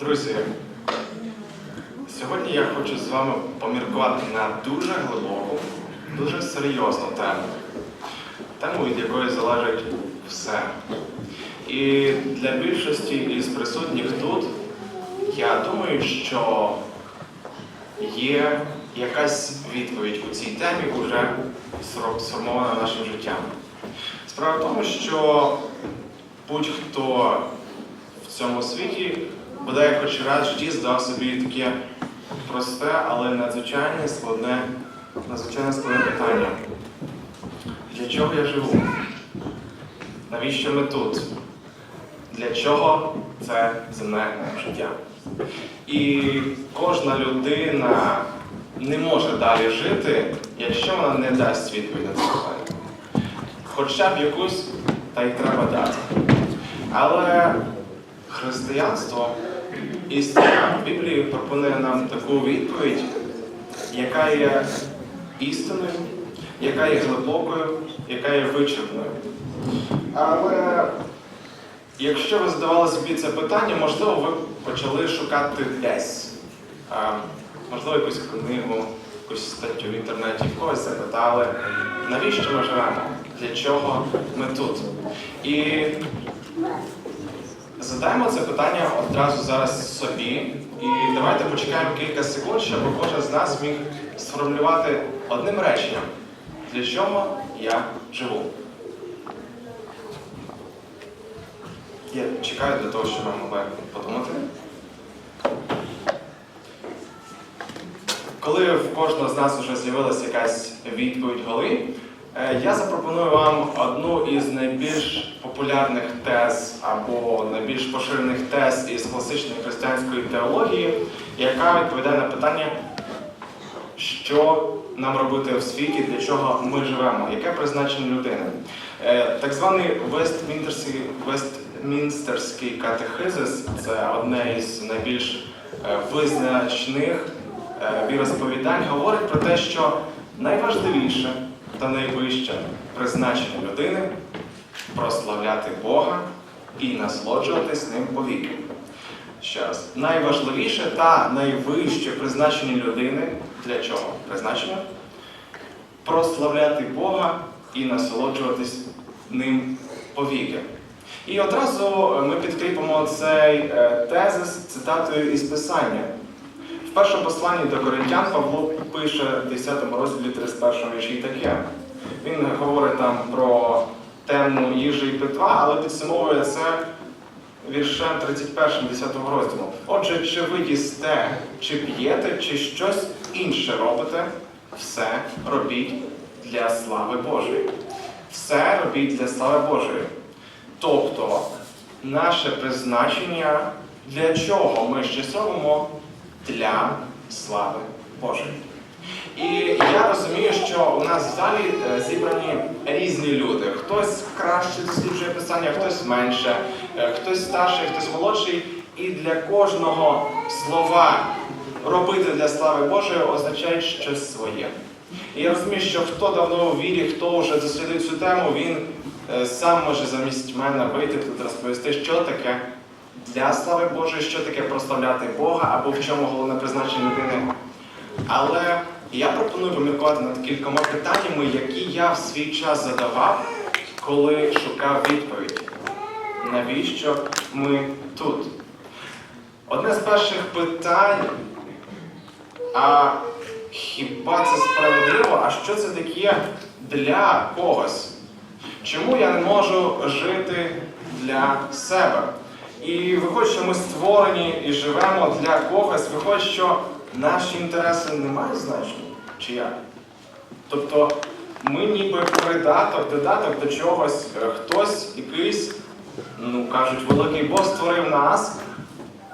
Друзі, сьогодні я хочу з вами поміркувати на дуже глибоку, дуже серйозну тему. Тему, від якої залежить все. І для більшості із присутніх тут, я думаю, що є якась відповідь у цій темі вже сформована нашим життям. Справа в тому, що будь-хто в цьому світі бодай хоч раз житті здав собі таке просте, але надзвичайне складне, надзвичайно складне питання. Для чого я живу? Навіщо ми тут? Для чого це земне життя? І кожна людина не може далі жити, якщо вона не дасть відповідь на це питання. Хоча б якусь, та й треба дати. Але християнство, істина в Біблії пропонує нам таку відповідь, яка є істинною, яка є глибокою, яка є вичерпною. Але якщо ви задавали собі це питання, можливо, ви почали шукати десь. Можливо, якусь книгу, якусь статтю в інтернеті, в когось запитали, навіщо ми живемо? Для чого ми тут? І Задаємо це питання одразу зараз собі, і давайте почекаємо кілька секунд, щоб кожен з нас міг сформулювати одним реченням, для чого я живу. Я чекаю для того, щоб ви могли подумати. Коли в кожного з нас вже з'явилася якась відповідь голові, е, я запропоную вам одну із найбільш популярних тез або найбільш поширених тез із класичної християнської теології, яка відповідає на питання, що нам робити в світі, для чого ми живемо, яке призначення людини. Е, Так званий Вестмінстерський, Вестмінстерський катехизис це одне із найбільш е, визначних е, віросповідань, говорить про те, що найважливіше та найвище призначення людини прославляти Бога і насолоджуватись ним повіки. Ще раз, найважливіше та найвище призначення людини для чого? Призначення? Прославляти Бога і насолоджуватись ним повіки. І одразу ми підкріпимо цей е, тезис цитатою із Писання. В першому посланні до Коринтян Павло пише в 10 розділі 31 вірші таке. Він говорить там про тему їжі і питва, але підсумовує це віршем 31 10 розділу. Отже, чи ви їсте, чи п'єте, чи щось інше робите, все робіть для слави Божої. Все робіть для слави Божої. Тобто, наше призначення для чого ми щось робимо для слави Божої. І я розумію, що у нас в залі е, зібрані різні люди. Хтось краще досліджує писання, хтось менше, е, хтось старший, хтось молодший. І для кожного слова робити для слави Божої означає щось своє. І я розумію, що хто давно у вірі, хто вже дослідив цю тему, він сам може замість мене вийти тут розповісти, що таке для слави Божої, що таке прославляти Бога або в чому головне призначення людини. Але я пропоную поміркувати над кількома питаннями, які я в свій час задавав, коли шукав відповідь. Навіщо ми тут? Одне з перших питань, а хіба це справедливо? А що це таке для когось? Чому я не можу жити для себе? І виходить, що ми створені і живемо для когось, виходить, що наші інтереси не мають значення, чи як? Тобто ми ніби придаток, додаток до чогось, хтось якийсь, ну кажуть, великий Бог створив нас,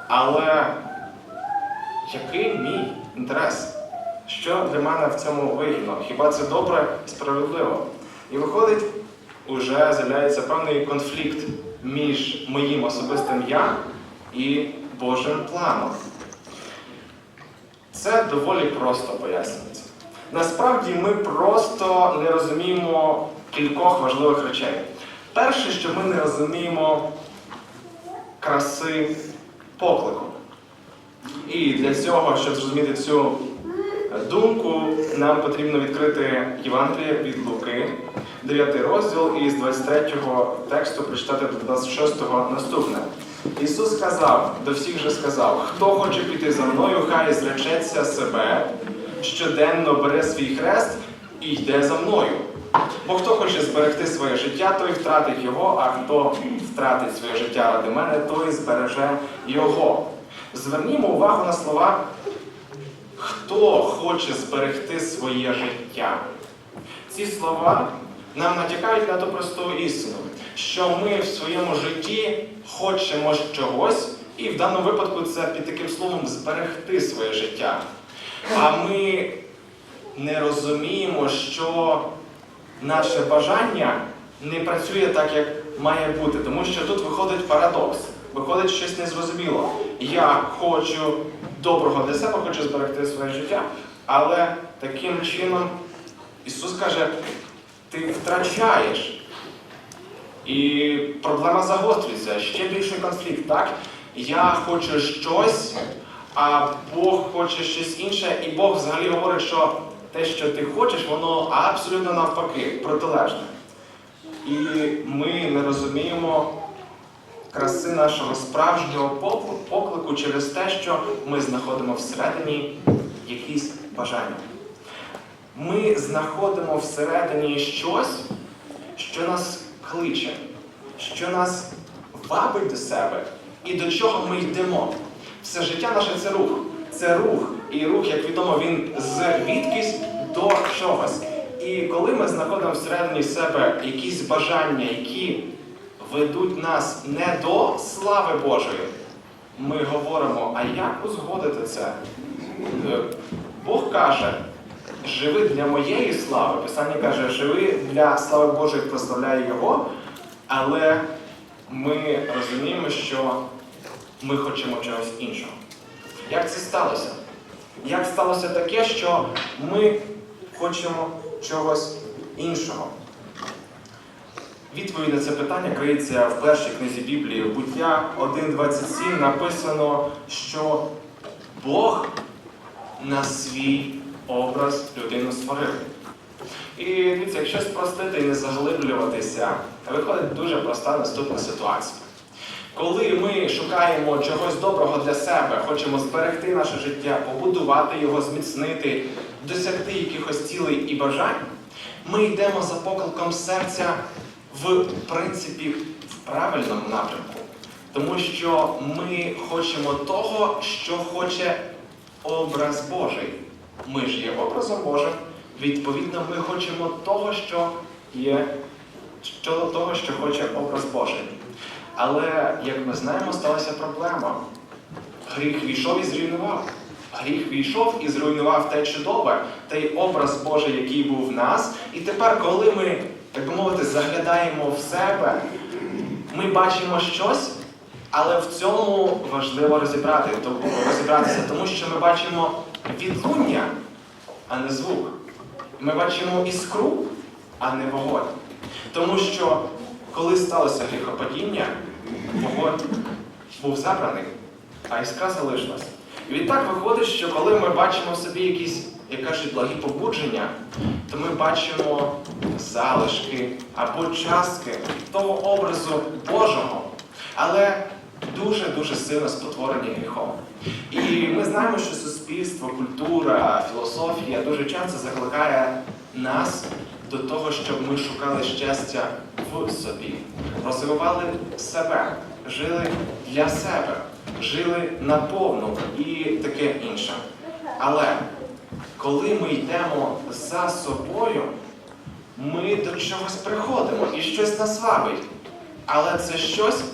але який мій інтерес? Що для мене в цьому вигідно? Хіба це добре і справедливо? І виходить, уже з'являється певний конфлікт між моїм особистим я і Божим планом. Це доволі просто пояснюється. Насправді ми просто не розуміємо кількох важливих речей. Перше, що ми не розуміємо краси поклику. І для цього, щоб зрозуміти цю думку, нам потрібно відкрити Євангеліє від Луки, 9 розділ, і з 23 тексту прочитати до 26 наступне. Ісус сказав, до всіх же сказав, хто хоче піти за мною, хай зречеться себе, щоденно бере свій хрест і йде за мною. Бо хто хоче зберегти своє життя, той втратить його, а хто втратить своє життя ради мене, той збереже його. Звернімо увагу на слова, хто хоче зберегти своє життя. Ці слова нам натякають на ту просту істину, що ми в своєму житті хочемо чогось, і в даному випадку це під таким словом зберегти своє життя. А ми не розуміємо, що наше бажання не працює так, як має бути, тому що тут виходить парадокс, виходить щось незрозуміло. Я хочу доброго для себе, хочу зберегти своє життя, але таким чином Ісус каже, ти втрачаєш. І проблема загострюється, ще більший конфлікт, так? Я хочу щось, а Бог хоче щось інше, і Бог взагалі говорить, що те, що ти хочеш, воно абсолютно навпаки, протилежне. І ми не розуміємо краси нашого справжнього поклику через те, що ми знаходимо всередині якісь бажання. Ми знаходимо всередині щось, що нас кличе, що нас вабить до себе і до чого ми йдемо. Все життя наше це рух. Це рух. І рух, як відомо, він звідкись до чогось. І коли ми знаходимо всередині себе якісь бажання, які ведуть нас не до слави Божої, ми говоримо, а як узгодити це? Е, Бог каже, живи для моєї слави. Писання каже, живи для слави Божої, прославляй Його, але ми розуміємо, що ми хочемо чогось іншого. Як це сталося? Як сталося таке, що ми хочемо чогось іншого? Відповідь на це питання криється в першій книзі Біблії, буття 1.27 написано, що Бог на свій образ людину створив. І дивіться, якщо спростити і не заглиблюватися, виходить дуже проста наступна ситуація. Коли ми шукаємо чогось доброго для себе, хочемо зберегти наше життя, побудувати його, зміцнити, досягти якихось цілей і бажань, ми йдемо за покликом серця в принципі в правильному напрямку. Тому що ми хочемо того, що хоче образ Божий. Ми ж є образом Божим, відповідно, ми хочемо того, що є що, того, що хоче образ Божий. Але, як ми знаємо, сталася проблема. Гріх війшов і зруйнував. Гріх війшов і зруйнував те чудове, той образ Божий, який був в нас. І тепер, коли ми, так би мовити, заглядаємо в себе, ми бачимо щось, але в цьому важливо розібрати, тому- розібратися, тому що ми бачимо відлуння, а не звук. Ми бачимо іскру, а не вогонь. Тому що коли сталося гріхопадіння, вогонь був забраний, а іскра залишилась. І відтак виходить, що коли ми бачимо в собі якісь, як кажуть, благі побудження, то ми бачимо залишки або частки того образу Божого, але дуже-дуже сильно спотворені гріхом. І ми знаємо, що суспільство, культура, філософія дуже часто закликає нас до того, щоб ми шукали щастя в собі, розвивали себе, жили для себе, жили наповну і таке інше. Але коли ми йдемо за собою, ми до чогось приходимо і щось нас вабить. Але це щось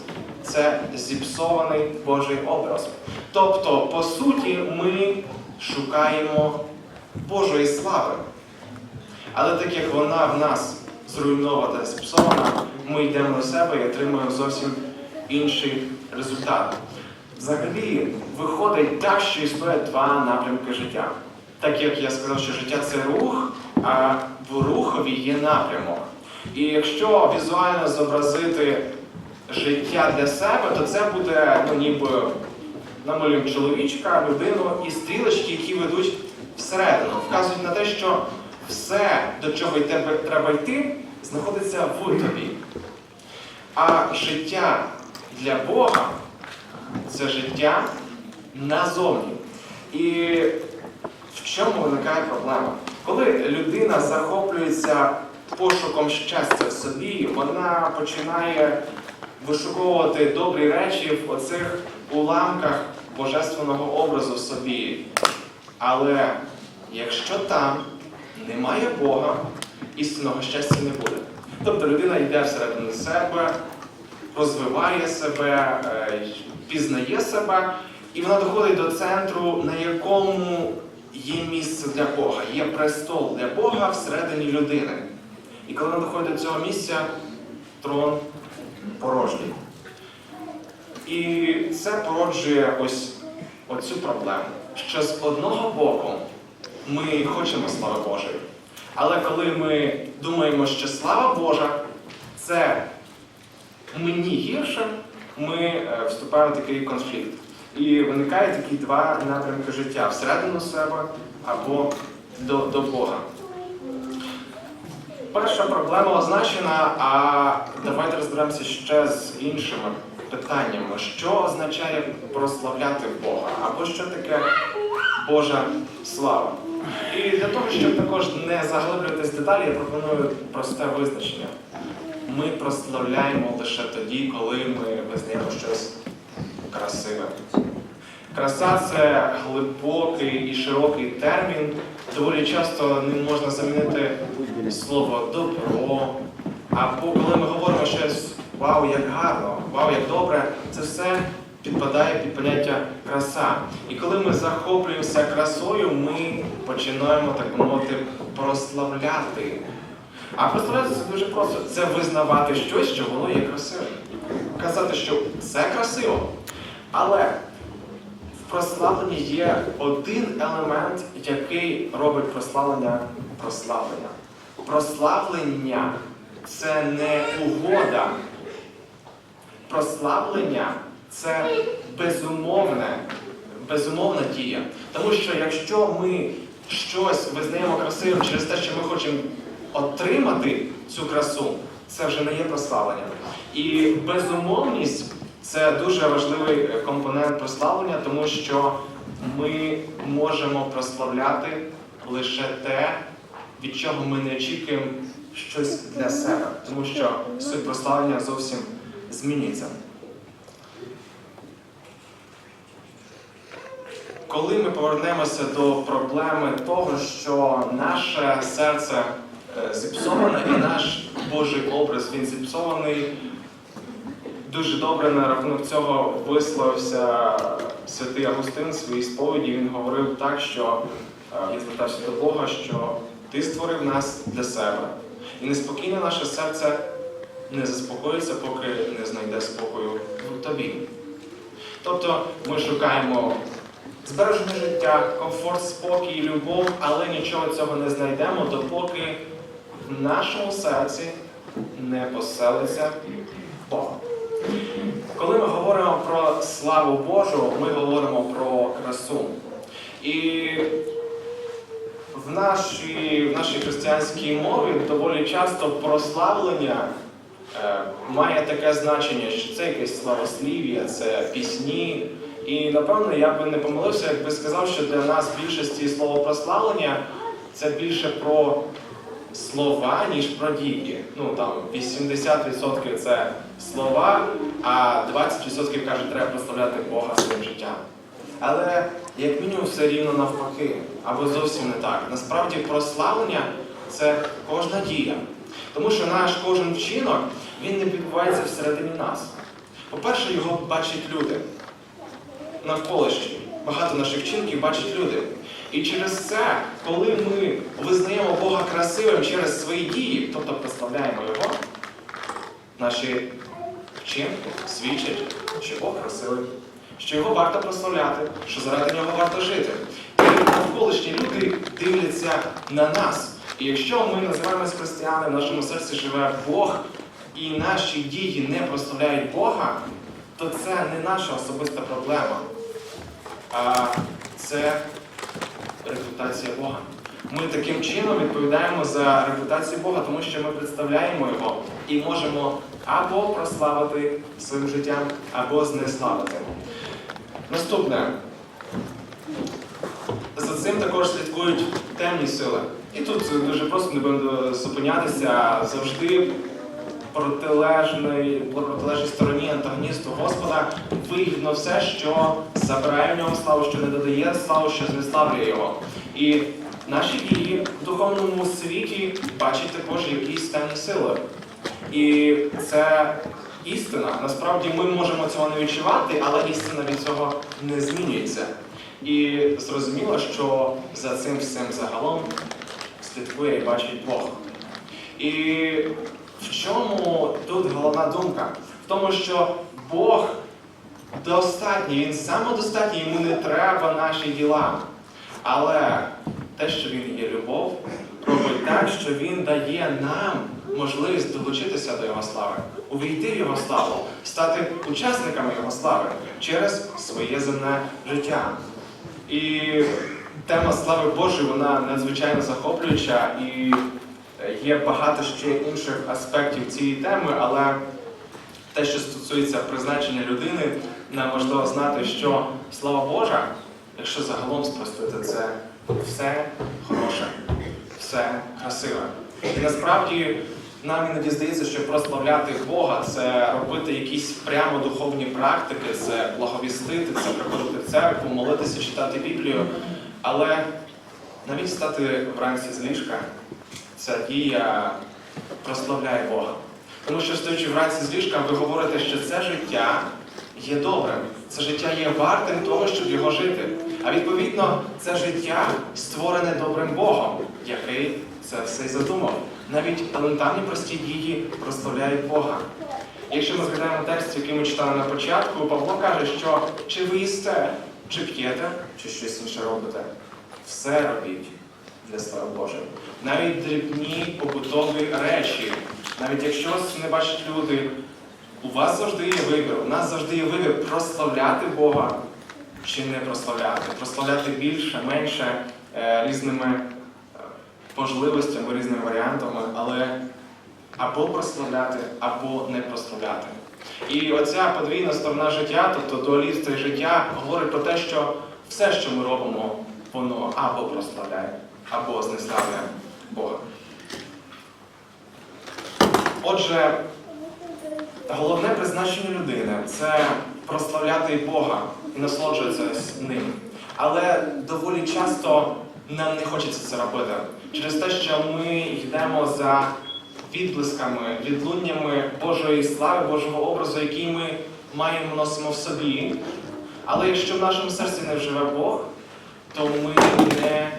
це зіпсований Божий образ. Тобто, по суті, ми шукаємо Божої слави. Але так як вона в нас зруйнована, зіпсована, ми йдемо до себе і отримуємо зовсім інший результат. Взагалі виходить так, що існує два напрямки життя. Так як я сказав, що життя це рух, а в рухові є напрямок. І якщо візуально зобразити життя для себе, то це буде ну, ніби намалюємо чоловічка, людину і стрілочки, які ведуть всередину, вказують на те, що все, до чого й тебе треба йти, знаходиться в тобі. А життя для Бога це життя назовні. І чому виникає проблема? Коли людина захоплюється пошуком щастя в собі, вона починає вишуковувати добрі речі в оцих уламках божественного образу в собі. Але якщо там немає Бога, істинного щастя не буде. Тобто людина йде всередину себе, розвиває себе, е, пізнає себе, і вона доходить до центру, на якому є місце для Бога, є престол для Бога всередині людини. І коли вона доходить до цього місця, трон порожній. І це породжує ось оцю проблему, що з одного боку ми хочемо слави Божої. Але коли ми думаємо, що слава Божа це мені гірше, ми е, вступаємо в такий конфлікт. І виникають такі два напрямки життя всередину себе або до, до Бога. Перша проблема означена, а давайте розберемося ще з іншими питаннями. Що означає прославляти Бога? Або що таке Божа слава? І для того, щоб також не заглиблюватись деталі, я пропоную просте визначення. Ми прославляємо лише тоді, коли ми визнаємо щось красиве. Краса це глибокий і широкий термін. Доволі часто ним можна замінити слово добро. Або коли ми говоримо щось вау, як гарно, вау, як добре, це все підпадає під поняття краса. І коли ми захоплюємося красою, ми починаємо, так мовити, прославляти. А прославляти це дуже просто. Це визнавати щось, що воно є красивим. Казати, що це красиво. Але прославленні є один елемент, який робить прославлення прославлення. Прославлення це не угода. Прославлення це безумовне, безумовна дія. Тому що якщо ми щось визнаємо красивим через те, що ми хочемо отримати цю красу, це вже не є прославлення. І безумовність це дуже важливий е, компонент прославлення, тому що ми можемо прославляти лише те, від чого ми не очікуємо щось для себе, тому що суть прославлення зовсім змінюється. Коли ми повернемося до проблеми того, що наше серце е, зіпсоване і наш Божий образ він зіпсований, дуже добре на рахунок цього висловився святий Августин в своїй сповіді. Він говорив так, що е, я звертався до Бога, що ти створив нас для себе. І неспокійне наше серце не заспокоїться, поки не знайде спокою в тобі. Тобто ми шукаємо збереження життя, комфорт, спокій, любов, але нічого цього не знайдемо, допоки в нашому серці не поселиться Бог. Коли ми говоримо про славу Божу, ми говоримо про красу. І в нашій, в нашій християнській мові доволі часто прославлення е, має таке значення, що це якесь славослів'я, це пісні. І напевно я би не помилився, якби сказав, що для нас більшості слово прославлення це більше про слова, ніж про дії. Ну там 80% це слова, а 20% каже, треба прославляти Бога своїм життям. Але як мінімум все рівно навпаки, або зовсім не так. Насправді прославлення це кожна дія. Тому що наш кожен вчинок він не відбувається всередині нас. По-перше, його бачать люди навколишні. Багато наших вчинків бачать люди. І через це, коли ми визнаємо Бога красивим через свої дії, тобто прославляємо Його, наші вчинки свідчать, що Бог красивий. що його варто прославляти, що заради нього варто жити. І навколишні люди дивляться на нас. І якщо ми називаємось християни, в нашому серці живе Бог, і наші дії не прославляють Бога, то це не наша особиста проблема, а це репутація Бога. Ми таким чином відповідаємо за репутацію Бога, тому що ми представляємо Його і можемо або прославити своїм життям, або знеславити. Наступне. За цим також слідкують темні сили. І тут дуже просто не будемо зупинятися завжди протилежної, протилежній стороні антагоністу Господа вигідно все, що забирає в нього славу, що не додає славу, що знеславлює його. І наші дії в духовному світі бачать також якісь темні сили. І це істина. Насправді ми можемо цього не відчувати, але істина від цього не змінюється. І зрозуміло, що за цим всім загалом слідкує і бачить Бог. І в чому тут головна думка? В тому, що Бог достатній, Він самодостатній, йому не треба наші діла. Але те, що він є любов, робить так, що він дає нам можливість долучитися до Його слави, увійти в Його славу, стати учасниками Його слави через своє земне життя. І тема слави Божої, вона надзвичайно захоплююча і є багато ще інших аспектів цієї теми, але те, що стосується призначення людини, нам важливо знати, що слава Божа, якщо загалом спростити, це все хороше, все красиве. І насправді нам іноді здається, що прославляти Бога це робити якісь прямо духовні практики, це благовістити, це приходити в церкву, молитися, читати Біблію. Але навіть стати вранці з ліжка, ця дія прославляє Бога. Тому що стоячи вранці з ліжка, ви говорите, що це життя є добрим. Це життя є вартим того, щоб його жити. А відповідно, це життя створене добрим Богом, який це все й задумав. Навіть елементарні прості дії прославляють Бога. Якщо ми згадаємо текст, який ми читали на початку, Павло каже, що чи ви їсте, чи п'єте, чи щось інше робите, все робіть для слави Божої. Навіть дрібні побутові речі, навіть якщо вас не бачать люди, у вас завжди є вибір, у нас завжди є вибір прославляти Бога чи не прославляти, прославляти більше, менше е, різними е, можливостями, різними варіантами, але або прославляти, або не прославляти. І оця подвійна сторона життя, тобто дуалізм цей життя, говорить про те, що все, що ми робимо, воно або прославляє, або знеславляє Бога. Отже, головне призначення людини це прославляти Бога і насолоджуватися ним. Але доволі часто нам не хочеться це робити через те, що ми йдемо за відблисками, відлуннями Божої слави, Божого образу, який ми маємо носимо в собі. Але якщо в нашому серці не вживе Бог, то ми не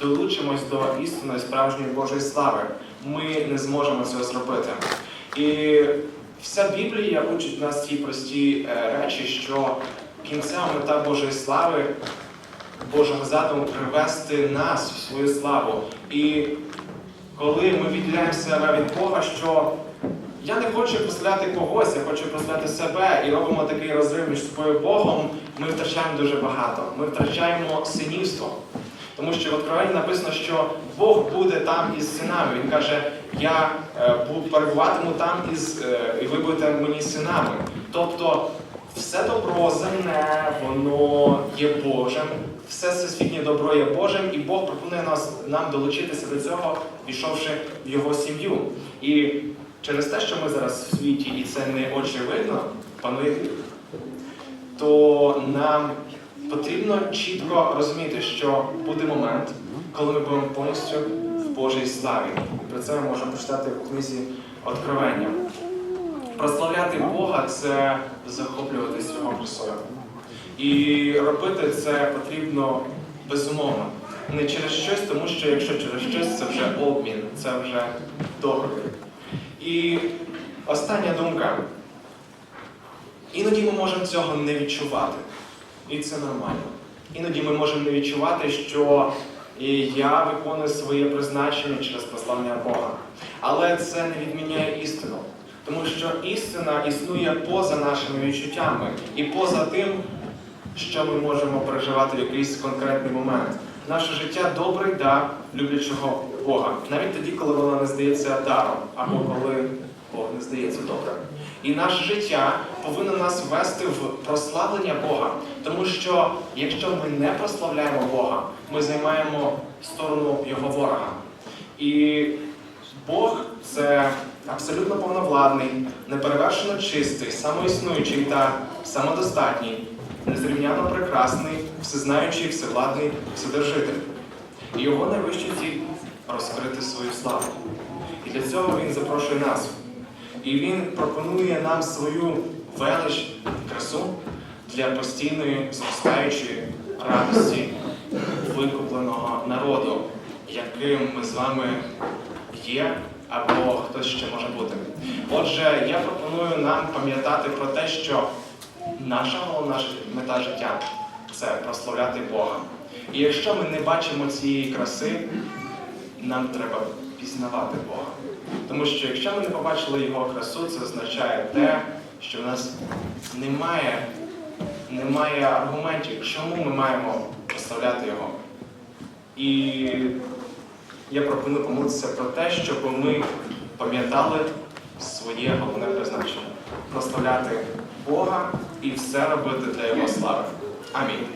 долучимось до істинної справжньої Божої слави. Ми не зможемо цього зробити. І вся Біблія учить нас ті прості е, речі, що кінцева мета Божої слави, Божого задуму привести нас в свою славу. І коли ми відділяємо себе від Бога, що я не хочу прославляти когось, я хочу прославляти себе і робимо такий розрив між собою Богом, ми втрачаємо дуже багато. Ми втрачаємо синівство. Тому що в Откровенні написано, що Бог буде там із синами. Він каже, я е, перебуватиму там із, е, і ви будете мені синами. Тобто все добро земне, воно є Божим, все всесвітнє добро є Божим, і Бог пропонує нас, нам долучитися до цього, пішовши в його сім'ю. І через те, що ми зараз в світі, і це не очевидно, панує гріх, то нам потрібно чітко розуміти, що буде момент, коли ми будемо повністю в Божій славі. І про це ми можемо прочитати в книзі Откровення. Прославляти Бога це захоплюватись його красою. І робити це потрібно безумовно. Не через щось, тому що якщо через щось, це вже обмін, це вже договір. І остання думка. Іноді ми можемо цього не відчувати. І це нормально. Іноді ми можемо не відчувати, що я виконую своє призначення через послання Бога. Але це не відміняє істину. Тому що істина існує поза нашими відчуттями і поза тим, що ми можемо переживати в якийсь конкретний момент. Наше життя добрий дар люблячого Бога, навіть тоді, коли воно не здається даром, або коли Бог не здається добрим. І наше життя повинно нас вести в прославлення Бога, тому що якщо ми не прославляємо Бога, ми займаємо сторону Його ворога. І Бог це абсолютно повновладний, неперевершено чистий, самоіснуючий та самодостатній, незрівняно прекрасний, всезнаючий, всевладний, вседержитель. І його найвища ціль розкрити свою славу. І для цього він запрошує нас. І він пропонує нам свою велич, красу для постійної зростаючої радості викупленого народу, яким ми з вами є або хтось ще може бути. Отже, я пропоную нам пам'ятати про те, що наша головна мета життя це прославляти Бога. І якщо ми не бачимо цієї краси, нам треба пізнавати Бога. Тому що якщо ми не побачили Його красу, це означає те, що в нас немає, немає аргументів, чому ми маємо прославляти Його. І я пропоную помолитися про те, щоб ми пам'ятали своє головне призначення прославляти Бога і все робити для Його слави. Амінь.